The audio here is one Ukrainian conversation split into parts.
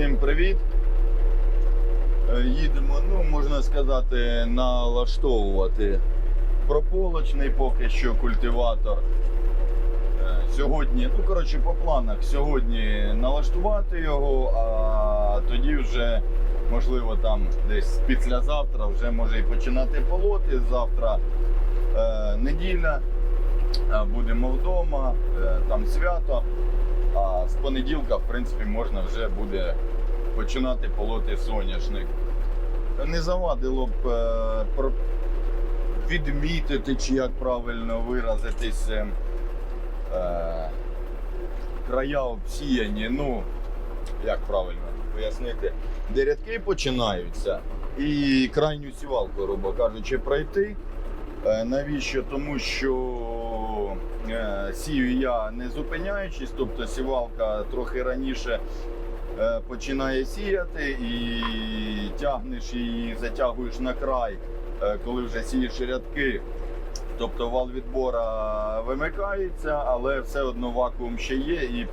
Всім привіт. Е, Їдемо, ну, можна сказати, налаштовувати прополочний поки що культиватор. Е, Сьогодні, ну коротше, по планах, сьогодні налаштувати його, а тоді вже, можливо, там десь післязавтра вже може і починати полоти. Завтра е, неділя, е, будемо вдома, е, там свято. А з понеділка, в принципі, можна вже буде починати полоти соняшник. Не завадило б е, відмітити, чи як правильно виразитись, е, края обсіяні. Ну, як правильно пояснити, де рядки починаються, і крайню сівалку, грубо кажучи, пройти. Е, Навіщо? Тому що сію я не зупиняючись, тобто сівалка трохи раніше е, починає сіяти і тягнеш її, затягуєш на край, е, коли вже сієш рядки. Тобто вал відбора вимикається, але все одно вакуум ще є і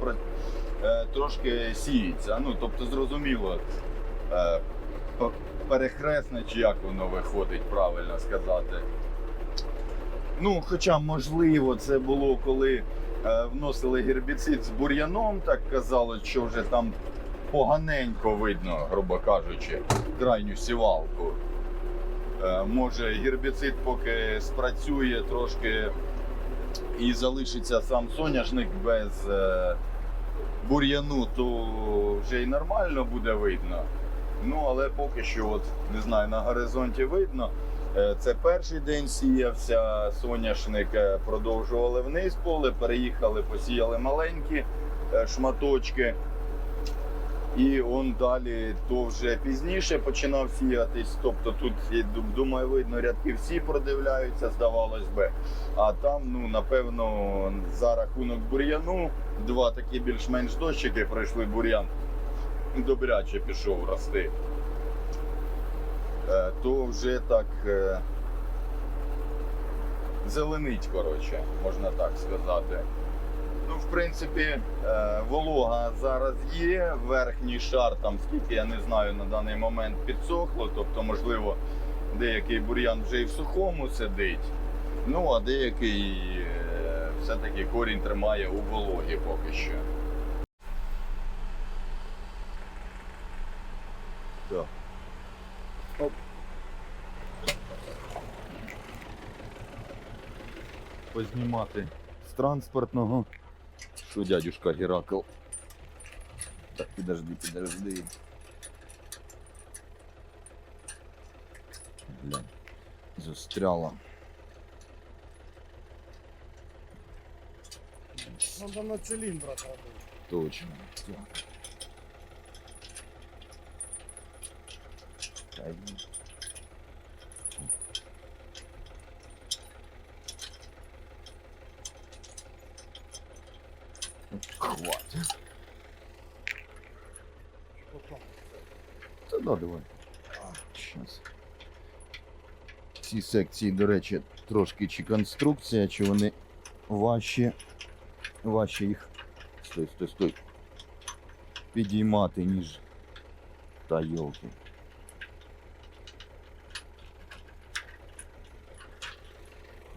е, трошки сіється. Ну, тобто, зрозуміло, е, перехресне, чи як воно виходить, правильно сказати. Ну, хоча, можливо, це було коли е, вносили гербіцид з бур'яном, так казали, що вже там поганенько видно, грубо кажучи, крайню сівалку. Е, може, гербіцид поки спрацює трошки і залишиться сам соняшник без е, бур'яну, то вже й нормально буде видно. Ну, але поки що, от, не знаю, на горизонті видно. Е, Це перший день сіявся соняшник, е, продовжували вниз поле, переїхали, посіяли маленькі е, шматочки. І он далі то вже пізніше починав сіятись. Тобто тут, думаю, видно, рядки всі продивляються, здавалось би. А там, ну, напевно, за рахунок бур'яну, два такі більш-менш дощики пройшли бур'ян. Добряче пішов рости. Е, то вже так е, зеленить, коротше, можна так сказати. Ну, в принципі, е, волога зараз є, верхній шар, там скільки я не знаю на даний момент підсохло, тобто, можливо, деякий бур'ян вже і в сухому сидить. Ну, а деякий все-таки корінь тримає у вологі поки що. Так. Оп. Познімати з транспортного. Що дядюшка Геракл? Так, підожди, підожди. Блін, застряла. Надо на цилиндрах работать. Точно. Так. Хватит. Та. Щас. Ці секції, до речі, трошки чи конструкція, чи вони важчі, важче їх. Стой, стой, стой. Підіймати, ніж. Та йолки.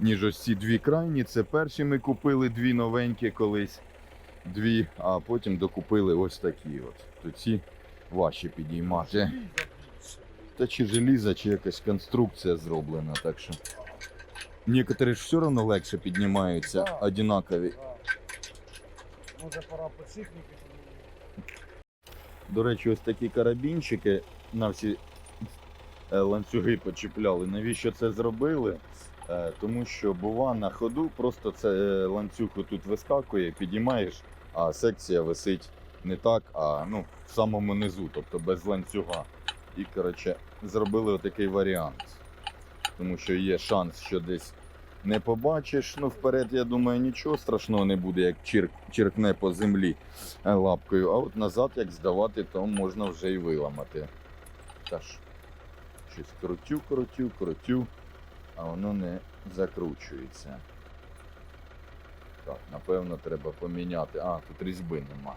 Ніж ось ці дві крайні. Це перші ми купили дві новенькі колись. Дві, а потім докупили ось такі от. То ці важче підіймати. Та чи желізо, чи якась конструкція зроблена, так що. Некоторі ж все одно легше піднімаються, Да. одинакові. Да. Може пора подшипники. До речі, ось такі карабінчики на всі е, ланцюги почіпляли. Навіщо це зробили? Е, Тому що бува на ходу, просто це е, ланцюг тут вискакує, підіймаєш, а секція висить не так, а ну, в самому низу, тобто без ланцюга. І коротше, зробили отакий варіант. Тому що є шанс, що десь не побачиш. Ну, вперед, я думаю, нічого страшного не буде, як чирк, чиркне по землі е, лапкою. А от назад, як здавати, то можна вже й виламати. Та ж, щось крутю, крутю, крутю, а воно не закручується. Так, напевно, треба поміняти. А, тут різьби нема.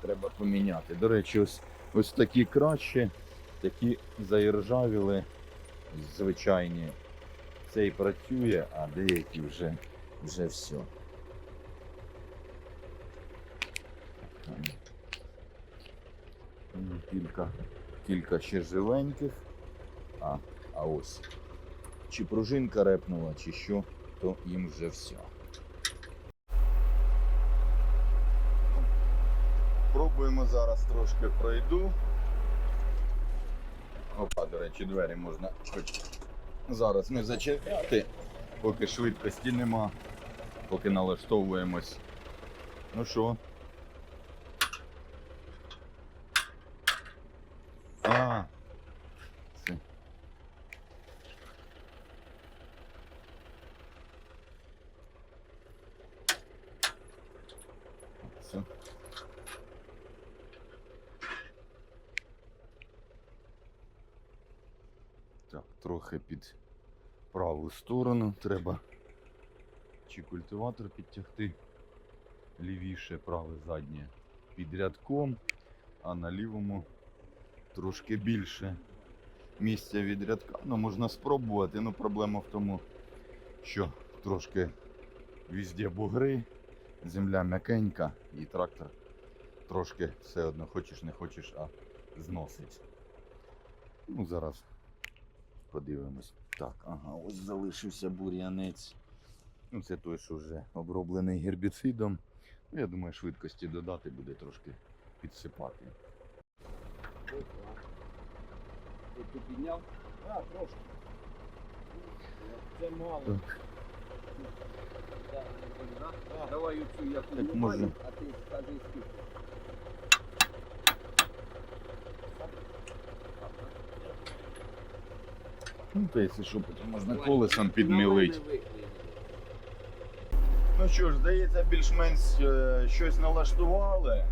Треба поміняти. До речі, ось Ось такі краще, такі заіржавіли, звичайні. Цей працює, а деякі вже, вже все. Кілька, кілька ще живеньких. А, а ось. Чи пружинка репнула, чи що, то їм вже все. Пробуємо зараз трошки пройду. Опа, до речі, двері можна хоч зараз не зачепляти, поки швидкості нема, поки налаштовуємось. Ну що? А. Це. Все. Так, трохи під праву сторону треба чи культиватор підтягти лівіше, праве заднє під рядком, а на лівому трошки більше місця від рядка. Ну, можна спробувати, ну проблема в тому, що трошки везде бугри, земля м'якенька і трактор трошки все одно хочеш не хочеш, а зносить. Ну, зараз подивимось. Так, ага, ось залишився бур'янець. Ну, це той, що вже оброблений гербіцидом. Ну, я думаю, швидкості додати буде трошки підсипати. Ти підняв? А, трошки. Це мало. Так. Давай оцю я піднімаю, може. а ти скажи скільки. Ну, то якщо що, потім можна колесом викликай. Ну що ж, здається, більш-менш е, щось налаштували.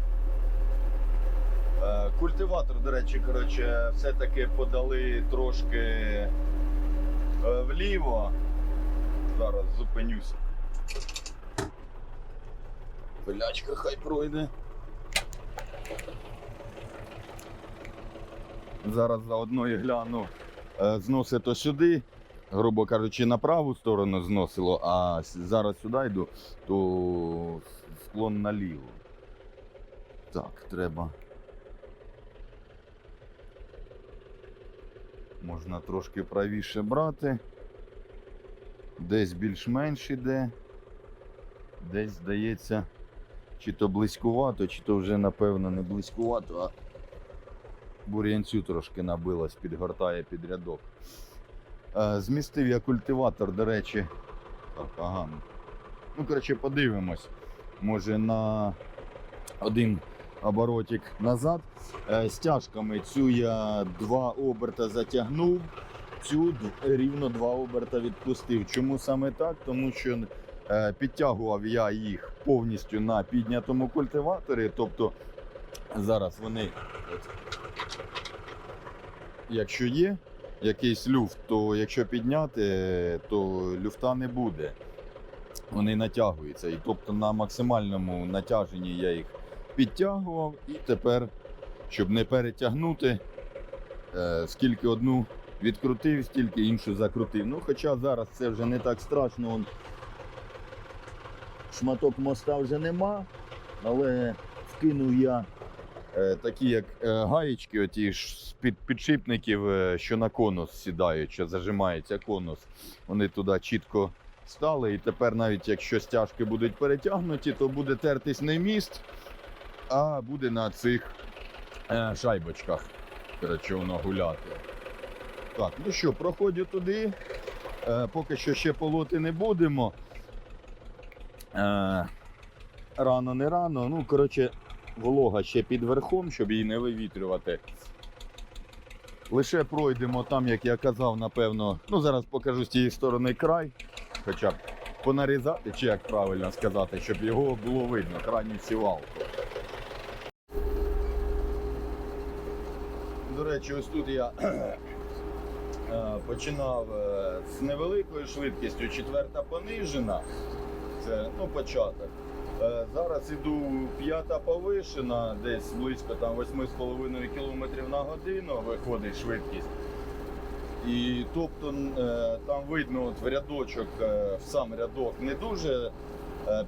Е, Культиватор, до речі, коротше, все-таки подали трошки е, вліво. Зараз зупинюся. Пилячка хай пройде. Зараз заодно і гляну. Е, Зносить то сюди, грубо кажучи, на праву сторону зносило, а зараз сюди йду, то склон наліво. Так, треба. Можна трошки правіше брати. Десь більш-менш іде. Десь здається, чи то близькувато, чи то вже напевно не близькувато, а бур'янцю трошки набилось, підгортає під рядок. Е, Змістив я культиватор, до речі. Так, ага. Ну, коротше, подивимось. Може на один оборотик назад. Е, Стяжками цю я два оберта затягнув, цю рівно два оберта відпустив. Чому саме так? Тому що е, підтягував я їх повністю на піднятому культиваторі. Тобто зараз вони, от, якщо є якийсь люфт, то якщо підняти, то люфта не буде. Вони натягуються. І тобто на максимальному натяженні я їх підтягував і тепер, щоб не перетягнути, е, скільки одну відкрутив, стільки іншу закрутив. Ну, хоча зараз це вже не так страшно. Он шматок моста вже нема, але вкинув я такі, як е, гаєчки, оті з під підшипників, е, що на конус сідають, що зажимається конус. Вони туди чітко стали. І тепер, навіть якщо стяжки будуть перетягнуті, то буде тертись не міст, а буде на цих е, шайбочках. Коротше, гуляти. Так, ну що, проходжу туди. Е, поки що ще полоти не будемо. Е, рано не рано. Ну, коротше, волога ще під верхом, щоб її не вивітрювати. Лише пройдемо там, як я казав, напевно. Ну, зараз покажу з тієї сторони край. Хоча б понарізати, чи як правильно сказати, щоб його було видно, крайню сівалку. До речі, ось тут я е, починав е, з невеликою швидкістю, четверта понижена. Це ну, початок. Е, Зараз іду п'ята повишена, десь близько там 8,5 км на годину виходить швидкість. І тобто е, там видно от в рядочок, е, в сам рядок не дуже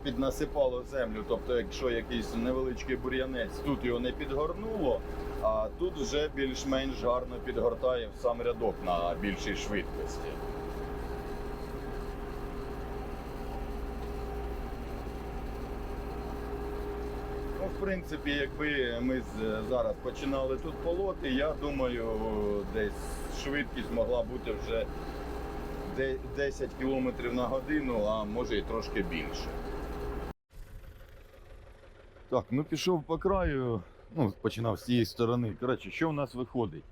піднасипало землю. Тобто, якщо якийсь невеличкий бур'янець, тут його не підгорнуло, а тут вже більш-менш гарно підгортає в сам рядок на більшій швидкості. Ну, в принципі, якби ми зараз починали тут полоти, я думаю, десь швидкість могла бути вже 10 км на годину, а може і трошки більше. Так, ну пішов по краю, ну, починав з цієї сторони. Коротше, що в нас виходить?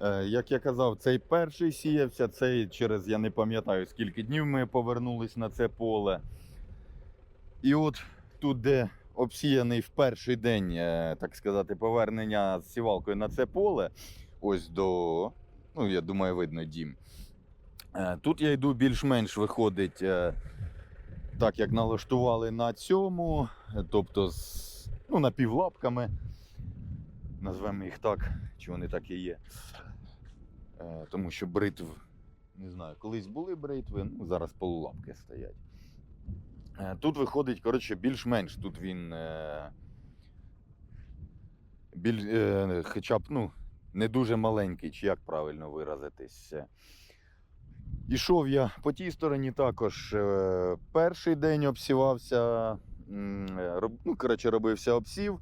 Е, як я казав, цей перший сіявся, цей через я не пам'ятаю скільки днів ми повернулись на це поле. І от тут, де обсіяний в перший день, е, так сказати, повернення з сівалкою на це поле, ось до, ну, я думаю, видно дім. Е, Тут я йду більш-менш виходить, е, так як налаштували на цьому, тобто з ну, напівлапками, назвемо їх так, чи вони так і є. Тому що бритв, не знаю, колись були бритви, ну, зараз полулапки стоять. Е, Тут виходить, коротше, більш-менш. Тут він е, біль, е, хоча б ну, не дуже маленький, чи як правильно виразитись. Ішов я по тій стороні також. Перший день обсівався, ну, коротше, робився обсів,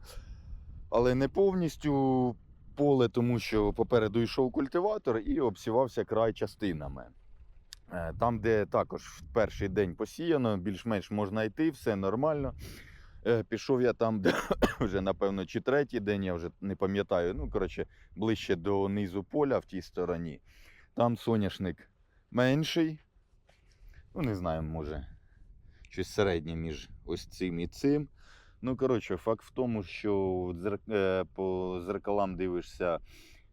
але не повністю поле, тому що попереду йшов культиватор і обсівався край частинами. Е, Там, де також в перший день посіяно, більш-менш можна йти, все нормально. Е, Пішов я там, де вже, напевно, чи третій день, я вже не пам'ятаю. Ну, коротше, ближче до низу поля в тій стороні. Там соняшник менший. Ну, не знаю, може, щось середнє між ось цим і цим. Ну, коротше, факт в тому, що е, по зеркалам дивишся,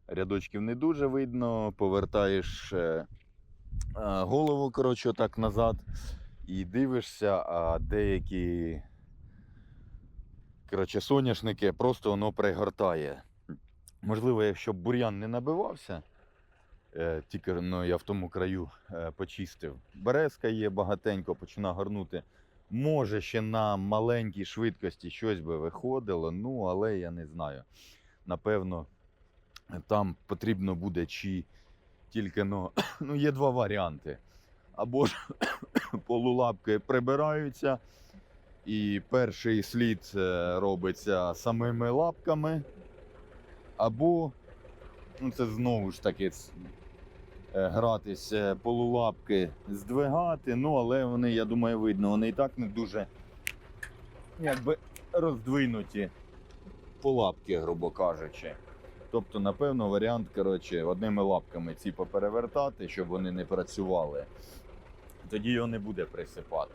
рядочків не дуже видно, повертаєш. Е, голову, коротше, так назад і дивишся, а деякі коротше, соняшники просто воно пригортає. Можливо, якщо б бур'ян не набивався, е, тільки ну, я в тому краю е, почистив. Березка є багатенько, почина горнути. Може, ще на маленькій швидкості щось би виходило, ну, але я не знаю. Напевно, там потрібно буде чи тільки ну, ну, є два варіанти. Або ж полулапки прибираються, і перший слід е, робиться самими лапками, або ну, це знову ж таки е, гратись е, полулапки, здвигати. Ну, але вони, я думаю, видно, вони і так не дуже якби роздвинуті полапки, грубо кажучи. Тобто, напевно, варіант, коротше, одними лапками ці поперевертати, щоб вони не працювали. Тоді його не буде присипати.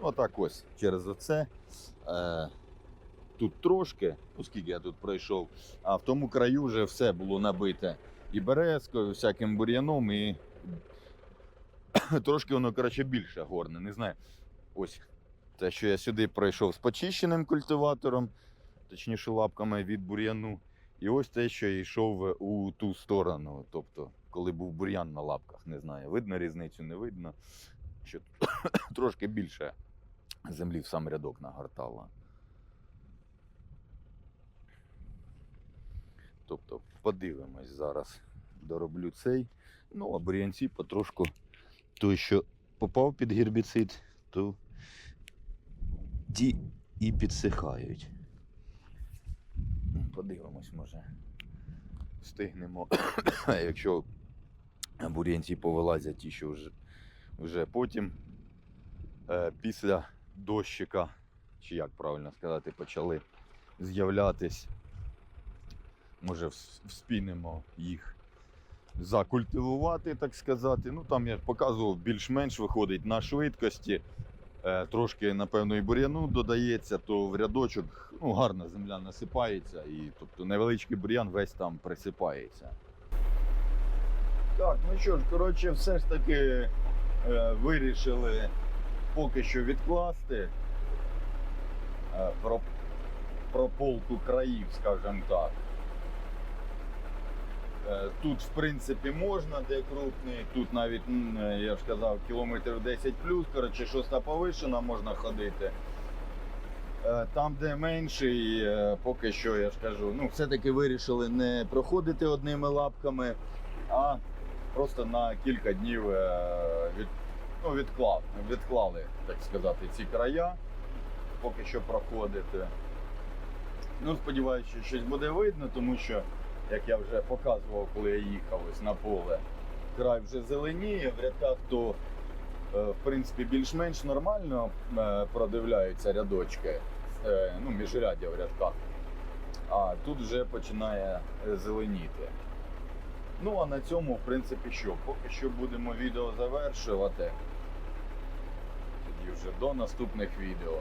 Отак ось через оце. Е, тут трошки, оскільки я тут пройшов, а в тому краю вже все було набите і березкою, всяким бур'яном, і трошки воно, коротше, більше горне. Не знаю. Ось те, що я сюди пройшов з почищеним культиватором, точніше лапками від бур'яну. І ось те, що йшов у ту сторону. Тобто, коли був бур'ян на лапках, не знаю, видно різницю, не видно. Що трошки більше землі в сам рядок нагортало. Тобто, подивимось зараз. Дороблю цей. Ну, а бур'янці потрошку той, що попав під гербіцид, то ті і підсихають. Подивимось, може. Встигнемо. Якщо бур'янці повилазять ті, що вже, вже потім е, після дощика, чи як правильно сказати, почали з'являтись. Може, вс- вспінемо їх закультивувати, так сказати. Ну там я показував, більш-менш виходить на швидкості. Е, Трошки, напевно, і бур'яну додається, то в рядочок ну, гарна земля насипається, і тобто невеличкий бур'ян весь там присипається. Так, ну що ж, коротше, все ж таки е, вирішили поки що відкласти. е, про, прополку країв, скажімо так. Е, Тут, в принципі, можна, де крупний. Тут навіть, е, я ж казав, кілометрів 10 плюс, коротше, шоста повишена можна ходити. Е, Там, де менший, поки що, я ж кажу, ну, все-таки вирішили не проходити одними лапками, а просто на кілька днів від, ну, відклав, відклали, так сказати, ці края, поки що проходити. Ну, сподіваюся, що щось буде видно, тому що, як я вже показував, коли я їхав ось на поле, край вже зеленіє, в рядках то, е, в принципі, більш-менш нормально е, продивляються рядочки, е, ну, міжряддя в рядках. А тут вже починає зеленіти. Ну, а на цьому, в принципі, що? Поки що будемо відео завершувати. Тоді вже до наступних відео.